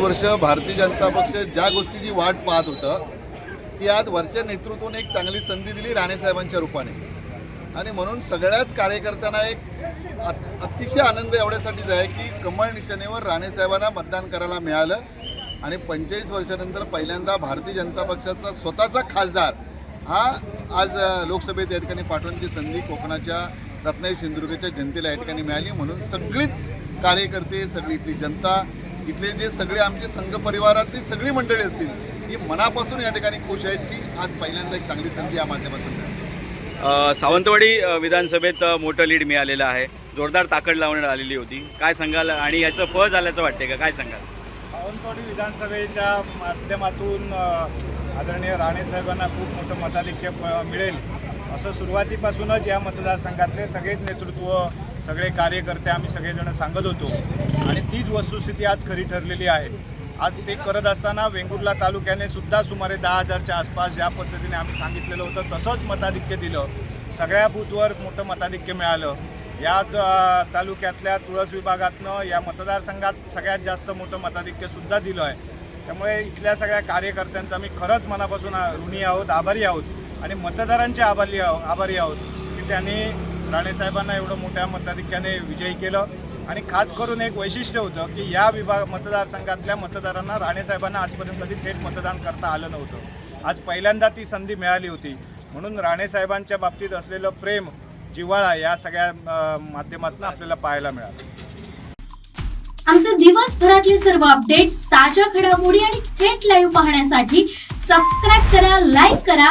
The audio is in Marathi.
वर्ष भारतीय जनता पक्ष ज्या गोष्टीची वाट पाहत होतं ती आज वरच्या नेतृत्वाने एक चांगली संधी दिली राणेसाहेबांच्या रूपाने. आणि म्हणून सगळ्याच कार्यकर्त्यांना एक अतिशय आनंद एवढ्यासाठीच आहे की कमळ निशाणेवर राणेसाहेबांना मतदान करायला मिळालं. आणि पंचेचाळीस वर्षानंतर पहिल्यांदा भारतीय जनता पक्षाचा स्वतःचा खासदार हा आज लोकसभेत या ठिकाणी पाठवण्याची संधी कोकणाच्या रत्नागिरी सिंधुदुर्गच्या जनतेला या ठिकाणी मिळाली. म्हणून सगळीच कार्यकर्ते सगळी इथली जनता इथले जे सगळे आमचे संघ परिवारातली सगळी मंडळी असतील ही मनापासून या ठिकाणी खुश आहेत की आज पहिल्यांदा एक चांगली संधी या माध्यमातून मिळाली. सावंतवाडी विधानसभेत मोठं लीड मिळालेलं आहे. जोरदार ताकद लावण्यात आलेली होती. काय सांगाल? आणि याचं फळ झाल्याचं वाटते का? काय सांगाल? सावंतवाडी विधानसभेच्या माध्यमातून आदरणीय राणेसाहेबांना खूप मोठं मताधिक्य प- मिळेल. असं सुरुवातीपासूनच या मतदारसंघातले सगळेच नेतृत्व सगळे कार्यकर्ते आम्ही सगळेजण सांगत होतो. आणि तीच वस्तुस्थिती आज खरी ठरलेली आहे. आज ते करत असताना वेंगुर्ला तालुक्याने सुद्धा सुमारे दहा हजारच्या आसपास ज्या पद्धतीने आम्ही सांगितलेलं होतं तसंच मताधिक्य दिलं. सगळ्या बूथवर मोठं मताधिक्य मिळालं. याच तालुक्यातल्या तुळस विभागातनं या मतदारसंघात सगळ्यात जास्त मोठं मताधिक्यसुद्धा दिलं आहे. त्यामुळे इथल्या सगळ्या कार्यकर्त्यांचा आम्ही खरंच मनापासून ऋणी आहोत आभारी आहोत. आणि मतदारांचे आभारी आहो आभारी आहोत की त्यांनी राणेसाहेबांना एवढं मोठ्या मताधिक्याने विजयी केलं. आणि खास करून एक वैशिष्ट्य होतं की या विभाग मतदारसंघातल्या मतदारांना राणेसाहेबांना आजपर्यंत कधी थेट मतदान करता आलं नव्हतं. आज पहिल्यांदा ती संधी मिळाली होती. म्हणून राणेसाहेबांच्या बाबतीत असलेलं प्रेम जिव्हाळा या सगळ्या माध्यमातून आपल्याला पाहायला मिळालं. आमचे दिवसभरातले सर्व अपडेट्स ताज्या घडामोडी आणि थेट लाईव्ह पाहण्यासाठी सबस्क्राईब करा लाईक करा